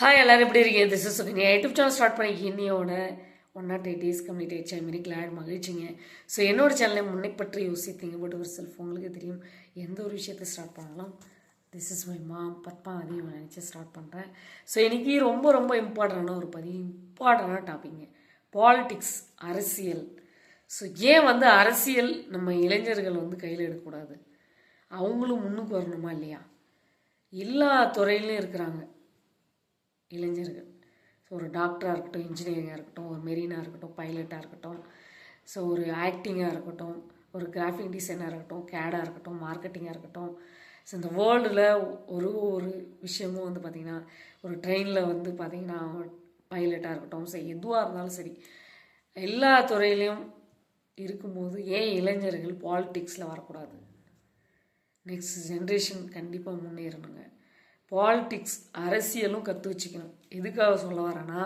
Hi எல்லோரும் எப்படி இருக்கீங்க? This is Sukanya YouTube channel start பண்ணி இன்னையோட one naught eight days complete ஆயிடுச்சு. ஐ வெரி கிளாட் மகிழ்ச்சிங்க. ஸோ என்னோட சேனலை முன்னைப்பற்றி யோசித்தீங்க. பட் ஒரு செல்ஃப் உங்களுக்கு தெரியும். எந்த ஒரு விஷயத்தை ஸ்டார்ட் பண்ணலாம்? திஸ் இஸ் மை மா பத்மா அதையும் நினச்சி ஸ்டார்ட் பண்ணுறேன் ஸோ இன்றைக்கி ரொம்ப ரொம்ப இம்பார்ட்டண்டான ஒரு பதிவு இம்பார்ட்டண்டான டாப்பிங்க பாலிட்டிக்ஸ் அரசியல். ஸோ ஏன் வந்து அரசியல் நம்ம இளைஞர்கள் வந்து கையில் எடுக்கக்கூடாது? அவங்களும் முன்னுக்கு வரணுமா இல்லையா? எல்லா துறையிலையும் இருக்கிறாங்க. இளைஞர்கள். ஸோ ஒரு டாக்டராக இருக்கட்டும் இன்ஜினியரிங்காக இருக்கட்டும் ஒரு மெரினாக இருக்கட்டும் பைலட்டாக இருக்கட்டும். ஸோ ஒரு ஆக்டிங்காக இருக்கட்டும் ஒரு கிராஃபிக் டிசைனாக இருக்கட்டும் கேடாக இருக்கட்டும் மார்க்கெட்டிங்காக இருக்கட்டும். ஸோ இந்த வேர்ல்டில் ஒரு ஒரு விஷயமும் வந்து பார்த்திங்கன்னா ஒரு ட்ரெயினில் வந்து பார்த்திங்கன்னா பைலட்டாக இருக்கட்டும் சரி எதுவாக இருந்தாலும் சரி எல்லா துறையிலையும் இருக்கும்போது ஏன் இளைஞர்கள் பாலிட்டிக்ஸில் வரக்கூடாது? நெக்ஸ்ட் ஜென்ரேஷன் கண்டிப்பாக முன்னேறணுங்க. பாலிட்டிக்ஸ் அரசியலும் கற்று வச்சுக்கணும். எதுக்காக சொல்ல வரேன்னா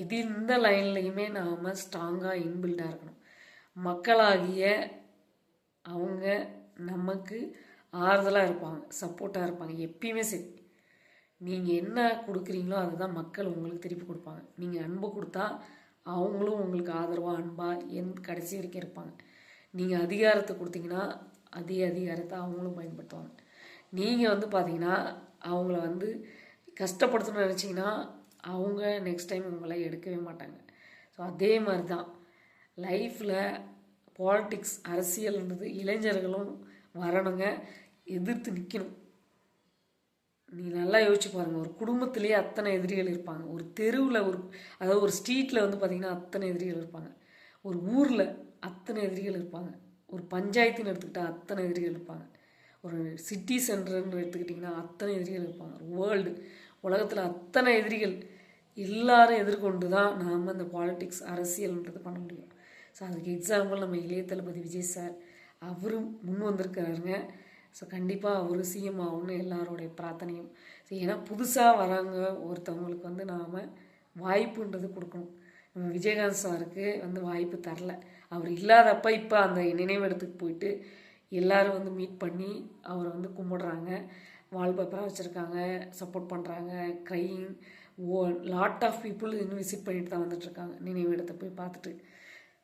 இது இந்த லைன்லையுமே நாம் ஸ்ட்ராங்காக இன்பில்டாக இருக்கணும். மக்களாகிய அவங்க நமக்கு ஆறுதலாக இருப்பாங்க சப்போர்ட்டாக இருப்பாங்க எப்பயுமே சரி. நீங்கள் என்ன கொடுக்குறீங்களோ அதை தான் மக்கள் உங்களுக்கு திருப்பி கொடுப்பாங்க. நீங்கள் அன்பு கொடுத்தா அவங்களும் உங்களுக்கு ஆதரவாக அன்பாக என் கடைசி வரைக்கும் இருப்பாங்க. நீங்கள் அதிகாரத்தை கொடுத்தீங்கன்னா அதே அதிகாரத்தை அவங்களும் பயன்படுத்துவாங்க. நீங்கள் வந்து பார்த்தீங்கன்னா அவங்கள வந்து கஷ்டப்படுத்தணும்னு நினச்சிங்கன்னா அவங்க நெக்ஸ்ட் டைம் உங்களை எடுக்கவே மாட்டாங்க. ஸோ அதே மாதிரி தான் லைஃப்பில் பாலிட்டிக்ஸ் அரசியல்ன்றது இளைஞர்களும் வரணுங்க எதிர்த்து நிற்கணும் நீ நல்லா யோசிச்சு பாருங்கள் ஒரு குடும்பத்திலேயே அத்தனை எதிரிகள் இருப்பாங்க. ஒரு தெருவில் ஒரு அதாவது ஒரு ஸ்ட்ரீட்டில் வந்து பார்த்திங்கன்னா அத்தனை எதிரிகள் இருப்பாங்க. ஒரு ஊரில் அத்தனை எதிரிகள் இருப்பாங்க. ஒரு பஞ்சாயத்துன்னு எடுத்துக்கிட்டால் அத்தனை எதிரிகள் இருப்பாங்க. ஒரு சிட்டி சென்டர்னு எடுத்துக்கிட்டிங்கன்னா அத்தனை எதிரிகள் இருப்பாங்க. வேர்ல்டு உலகத்தில் அத்தனை எதிரிகள் எல்லாரும் எதிர்கொண்டு தான் நாம் அந்த பாலிட்டிக்ஸ் அரசியல்ன்றது பண்ண முடியும். ஸோ அதுக்கு எக்ஸாம்பிள் நம்ம இளைய தளபதி விஜய் சார் அவரும் முன் வந்திருக்காருங்க ஸோ கண்டிப்பாக அவர் சிஎம் ஆகும்னு எல்லாரோடைய பிரார்த்தனையும். ஸோ ஏன்னா புதுசாக வராங்க ஒருத்தவங்களுக்கு வந்து நாம் வாய்ப்புன்றது கொடுக்கணும். நம்ம விஜயகாந்த் சாருக்கு வந்து வாய்ப்பு தரல. அவர் இல்லாதப்ப இப்போ அந்த நினைவிடத்துக்கு போயிட்டு எல்லாரும் வந்து மீட் பண்ணி அவரை வந்து கும்பிடுறாங்க. வால்பேப்பராக வச்சுருக்காங்க. சப்போர்ட் பண்ணுறாங்க crying a lot of people இன்னும் விசிட் பண்ணிட்டு தான் வந்துட்டுருக்காங்க. நினைவிடத்தை போய் பார்த்துட்டு.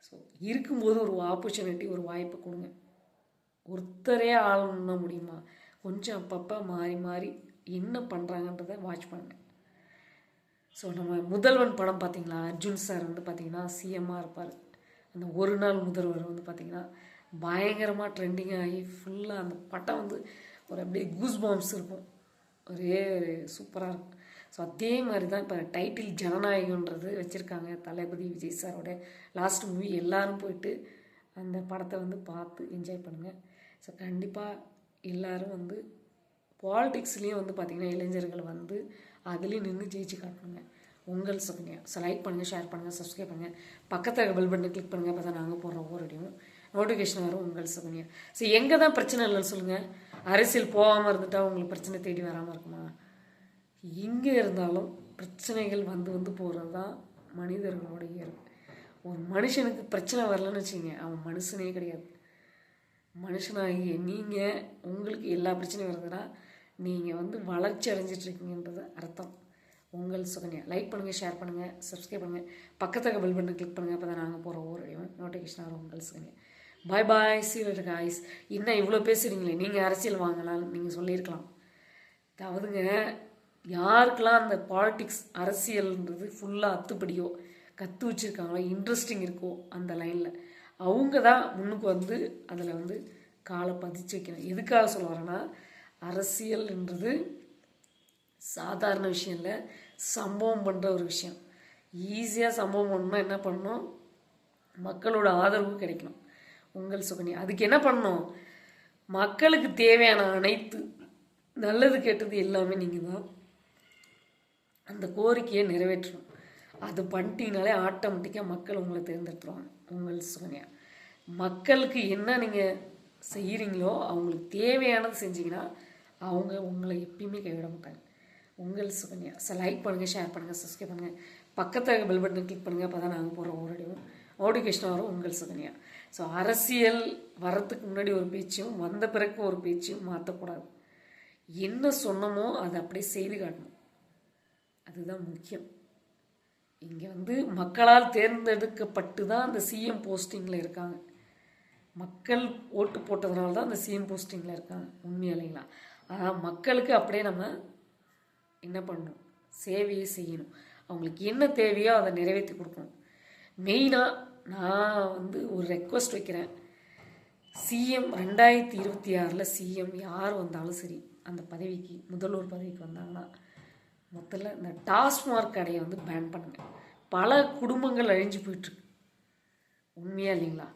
ஸோ இருக்கும்போது ஒரு ஆப்பர்ச்சுனிட்டி ஒரு வாய்ப்பு கொடுங்க. ஒருத்தரே ஆளணும்னா முடியுமா? கொஞ்சம் அப்பப்போ மாறி மாறி என்ன பண்ணுறாங்கன்றதை வாட்ச் பண்ணுங்க. ஸோ நம்ம முதல்வன் படம் பார்த்தீங்களா? அர்ஜுன் சார் வந்து பார்த்தீங்கன்னா சிஎம்மாக இருப்பார். அந்த ஒரு நாள் முதல்வர் வந்து பார்த்தீங்கன்னா பயங்கரமாக ட்ரெண்டிங் ஆகி ஃபுல்லாக அந்த படம் வந்து ஒரு அப்படியே கூஸ் பாம்ஸ் இருக்கும். ஒரே ஒரு சூப்பராக இருக்கும். ஸோ அதே மாதிரி தான் இப்போ டைட்டில் ஜனநாயகன்றது வச்சுருக்காங்க. தளபதி விஜய் சாரோட லாஸ்ட் மூவி எல்லாரும் போயிட்டு அந்த படத்தை வந்து பார்த்து என்ஜாய் பண்ணுங்கள் ஸோ கண்டிப்பாக எல்லோரும் வந்து பாலிடிக்ஸ்லேயும் வந்து பார்த்திங்கன்னா இளைஞர்கள் வந்து அதுலேயும் நின்று ஜெயிச்சு காட்டணுங்க. உங்கள் சுகன்யா ஸோ லைக் பண்ணுங்கள் ஷேர் பண்ணுங்கள் சப்ஸ்கிரைப் பண்ணுங்கள் பக்கத்தில் பெல் பட்டனை கிளிக் பண்ணுங்கள் அப்போ தான் நாங்கள் போடுற ஒவ்வொரு வீடியோவும் நோட்டிஃபிகேஷன் வரும் உங்கள் சுகன்யா. ஸோ எங்கே தான் பிரச்சனை இல்லைன்னு சொல்லுங்கள் அரசியல் போகாமல் இருந்துட்டால் உங்களுக்கு பிரச்சனை தேடி வராமல் இருக்குமா? எங்கே இருந்தாலும் பிரச்சனைகள் வந்து வந்து போகிறது தான் மனிதர்களோட இயல்பு. ஒரு மனுஷனுக்கு பிரச்சனை வரலன்னு வச்சுங்க அவன் மனுஷனே கிடையாது. மனுஷனாகிய நீங்கள் உங்களுக்கு எல்லா பிரச்சனையும் வருதுன்னா நீங்கள் வந்து வளர்ச்சி அடைஞ்சிட்ருக்கீங்கன்றது அர்த்தம். உங்கள் சுகன்யா. லைக் பண்ணுங்கள் ஷேர் பண்ணுங்கள் சப்ஸ்கிரைப் பண்ணுங்கள் பக்கத்தில் பெல் பட்டன் கிளிக் பண்ணுங்கள் அப்போ தான் நாங்கள் போகிற ஒவ்வொரு நோட்டிஃபிகேஷன் வரும் உங்கள் சுகன்யா. பாய் பாய் சீலர் காய்ஸ் இன்னும் இவ்வளோ பேசுகிறீங்களே நீங்கள் அரசியல் வாங்கலாம்னு நீங்கள் சொல்லியிருக்கலாம். அதாவதுங்க யாருக்கெல்லாம் அந்த பாலிட்டிக்ஸ் அரசியல்ன்றது ஃபுல்லாக அத்துப்படியோ கற்று வச்சுருக்காங்களோ இன்ட்ரெஸ்டிங் இருக்கோ அந்த லைனில் அவங்க தான் முன்னுக்கு வந்து அதில் வந்து காலை பதிச்சு வைக்கணும். எதுக்காக சொல்ல வரேன்னா அரசியல்ன்றது சாதாரண விஷயம் இல்லை சம்பவம் பண்ணுற ஒரு விஷயம். ஈஸியாக சம்பவம் பண்ணணும்னா என்ன பண்ணணும்? மக்களோட ஆதரவு கிடைக்கணும். உங்கள் சுகனி. அதுக்கு என்ன பண்ணணும்? மக்களுக்கு தேவையான அனைத்து நல்லது கெட்டது எல்லாமே நீங்கள் தான் அந்த கோரிக்கையை நிறைவேற்றணும். அது பண்ணிட்டீங்கனாலே ஆட்டோமேட்டிக்காக மக்கள் உங்களை தேர்ந்தெடுத்துருவாங்க. உங்கள் சுகன்யா. மக்களுக்கு என்ன நீங்கள் செய்கிறீங்களோ அவங்களுக்கு தேவையானது செஞ்சீங்கன்னா அவங்க உங்களை எப்பயுமே கைவிட மாட்டாங்க. உங்கள் சுகன்யா. ஸோ லைக் பண்ணுங்கள் ஷேர் பண்ணுங்கள் சப்ஸ்கிரைப் பண்ணுங்கள் பக்கத்தில் பெல் பட்டனை கிளிக் பண்ணுங்கள் அப்போ தான் நாங்கள் போகிற ஓரடியும் நோட்டிஃபிகேஷன் வரும். உங்கள் சுகன்யா. ஸோ அரசியல் வரத்துக்கு முன்னாடி ஒரு பேச்சும் வந்த பிறகு ஒரு பேச்சும் மாற்றக்கூடாது என்ன சொன்னமோ அதை அப்படியே செய்து காட்டணும். அதுதான் முக்கியம். இங்கே வந்து மக்களால் தேர்ந்தெடுக்கப்பட்டு தான் அந்த சிஎம் போஸ்டிங்கில் இருக்காங்க. மக்கள் ஓட்டு போட்டதுனால தான் அந்த சிஎம் போஸ்டிங்கில் இருக்காங்க உண்மையா ஆனால் மக்களுக்கு அப்படியே நம்ம என்ன பண்ணணும்? சேவையை செய்யணும். அவங்களுக்கு என்ன தேவையோ அதை நிறைவேற்றி கொடுக்கணும். மெயினாக நான் வந்து ஒரு ரெக்வஸ்ட் வைக்கிறேன். சிஎம் ரெண்டாயிரத்தி இருபத்தி ஆறில் சிஎம் யார் வந்தாலும் சரி அந்த பதவிக்கு முதல்வர் பதவிக்கு வந்தாங்கன்னா முதல்ல இந்த டாஸ்மார்க் கடையை வந்து பேன் பண்ணுங்கள் பல குடும்பங்கள் அழிஞ்சு போயிட்டுருக்கு. உண்மையாக இல்லைங்களா?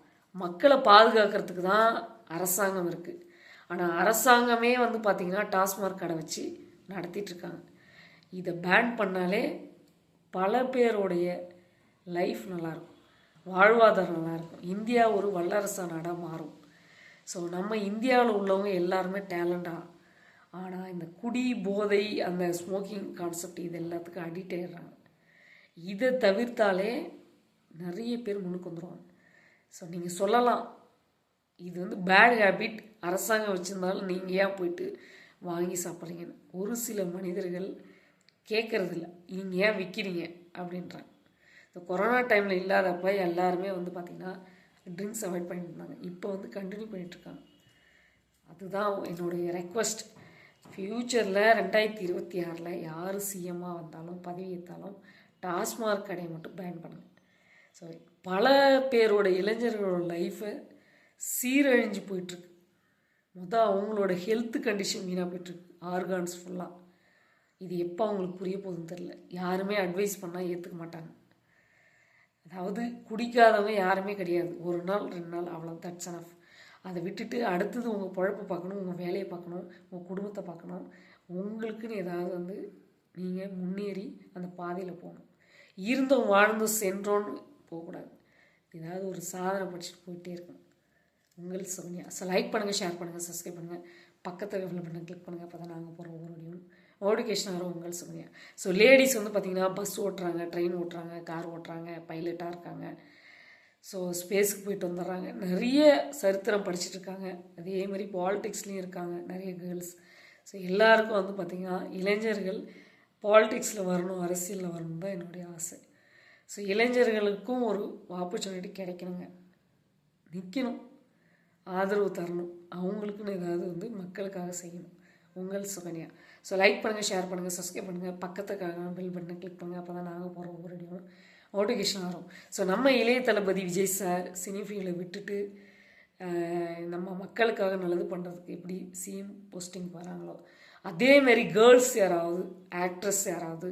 மக்களை பாதுகாக்கிறதுக்கு தான் அரசாங்கம் இருக்குது ஆனால் அரசாங்கமே வந்து பார்த்திங்கன்னா டாஸ்மார்க் கடை வச்சு நடத்திட்டுருக்காங்க. இதை பேன் பண்ணாலே பல பேருடைய லைஃப் நல்லாயிருக்கும் வாழ்வாதாரம் நல்லாயிருக்கும் இந்தியா ஒரு வல்லரசு நாடாக மாறும். ஸோ நம்ம இந்தியாவில் உள்ளவங்க எல்லாருமே டேலண்டாக ஆனால் இந்த குடி போதை அந்த ஸ்மோக்கிங் கான்செப்ட் இது எல்லாத்துக்கும் அடிக்ட் ஆயிடுறாங்க. இதை தவிர்த்தாலே நிறைய பேர் முன்னுக்கு வந்துடுவாங்க ஸோ நீங்கள் சொல்லலாம். இது வந்து பேட் ஹேபிட் அரசாங்கம் வச்சுருந்தாலும் நீங்கள் ஏன் போயிட்டு வாங்கி சாப்பிட்றீங்கன்னு? ஒரு சில மனிதர்கள் கேட்குறதில்ல நீங்கள் ஏன் விற்கிறீங்க அப்படின்றாங்க. இந்த கொரோனா டைமில் இல்லாதப்ப எல்லாருமே வந்து பார்த்திங்கன்னா ட்ரிங்க்ஸ் அவாய்ட் பண்ணியிருந்தாங்க இருந்தாங்க இப்போ வந்து கண்டினியூ பண்ணிகிட்ருக்காங்க அதுதான் என்னுடைய ரெக்வஸ்ட் ஃப்யூச்சரில் ரெண்டாயிரத்தி இருபத்தி ஆறில் யார் சிஎம்மாக வந்தாலும் பதவி ஏற்றாலும் டாஸ்மார்க் கடையை மட்டும் பேன் பண்ணுங்க. ஸோ பல பேரோட இளைஞர்களோட லைஃப்பை சீரழிஞ்சு போயிட்டுருக்கு. மொதல் அவங்களோட ஹெல்த் கண்டிஷன் வீணாக போயிட்டுருக்கு. ஆர்கான்ஸ் ஃபுல்லாக இது எப்போ அவங்களுக்கு புரிய போகுதுன்னு தெரில யாருமே அட்வைஸ் பண்ணால் ஏற்றுக்க மாட்டாங்க. அதாவது குடிக்காதவங்க யாருமே கிடையாது. ஒரு நாள் ரெண்டு நாள் அவ்வளோ தட்ஸ் அனஃப் அதை விட்டுட்டு அடுத்தது உங்கள் பொழப்பை பார்க்கணும் உங்கள் வேலையை பார்க்கணும் உங்கள் குடும்பத்தை பார்க்கணும். உங்களுக்குன்னு ஏதாவது வந்து நீங்கள் முன்னேறி அந்த பாதையில் போகணும். இருந்தும் வாழ்ந்தும் சென்றோன்னு போகக்கூடாது. ஏதாவது ஒரு சாதனை படிச்சுட்டு போயிட்டே இருக்கணும். உங்கள் சோனியா ஸோ லைக் பண்ணுங்கள் ஷேர் பண்ணுங்கள் சப்ஸ்கிரைப் பண்ணுங்கள் பக்கத்தில் எவ்வளோ பண்ணுங்கள் கிளிக் பண்ணுங்கள் அப்போ தான் நாங்கள் போகிற ஒவ்வொரு வீடியோவும் மோடிகேஷன் வரும் உங்கள் ஸோ லேடிஸ் வந்து பார்த்திங்கன்னா பஸ் ஓட்டுறாங்க ட்ரெயின் ஓட்டுறாங்க கார் ஓட்டுறாங்க பைலட்டாக இருக்காங்க. ஸோ ஸ்பேஸுக்கு போயிட்டு வந்துடுறாங்க. நிறைய சரித்திரம் படிச்சுட்டு இருக்காங்க. அதே மாதிரி பாலிடிக்ஸ்லேயும் இருக்காங்க நிறைய கேர்ள்ஸ் ஸோ எல்லாருக்கும் வந்து பார்த்திங்கன்னா இளைஞர்கள் பாலிடிக்ஸில் வரணும் அரசியலில் வரணும் தான் என்னுடைய ஆசை. ஸோ இளைஞர்களுக்கும் ஒரு ஆப்பர்ச்சுனிட்டி கிடைக்கணுங்க. நிற்கணும் ஆதரவு தரணும். அவங்களுக்குன்னு ஏதாவது வந்து மக்களுக்காக செய்யணும். உங்கள் சுகன்யா. ஸோ லைக் பண்ணுங்கள் ஷேர் பண்ணுங்கள் சப்ஸ்கிரைப் பண்ணுங்கள் பக்கத்துக்காக பில் பட்டனை கிளிக் பண்ணுங்கள் அப்போ தான் நாங்கள் போகிறோம் ஒவ்வொரு அடியும் நோட்டிஃபிகேஷன் வரும். ஸோ நம்ம இளைய தளபதி விஜய் சார் சினிஃபீல்டை விட்டுட்டு நம்ம மக்களுக்காக நல்லது பண்ணுறதுக்கு எப்படி சிஎம் போஸ்டிங் வராங்களோ அதேமாரி கேர்ள்ஸ் யாராவது ஆக்ட்ரஸ் யாராவது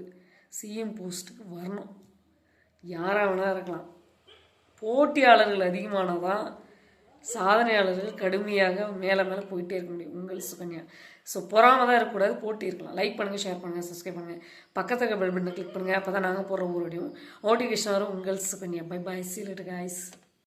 சிஎம் போஸ்ட்டுக்கு வரணும். யாராக வேணால் இருக்கலாம். போட்டியாளர்கள் அதிகமானால் தான் சாதனையாளர்கள் கடுமையாக மேலே மேலே போயிட்டே இருக்க முடியும். உங்கள் சுகன்யா. ஸோ பொறாமல் தான் இருக்கக்கூடாது போட்டி இருக்கலாம். லைக் பண்ணுங்கள் ஷேர் பண்ணுங்கள் சப்ஸ்கிரைப் பண்ணுங்கள் பக்கத்துக்கு பெல் பட்டனை கிளிக் பண்ணுங்கள் அப்போ தான் நாங்கள் போகிறோம் ஒரு வீடியோ நோட்டிஃபிகேஷன் வரும். உங்கள் சுகன்யா. Bye bye சீலட்டு guys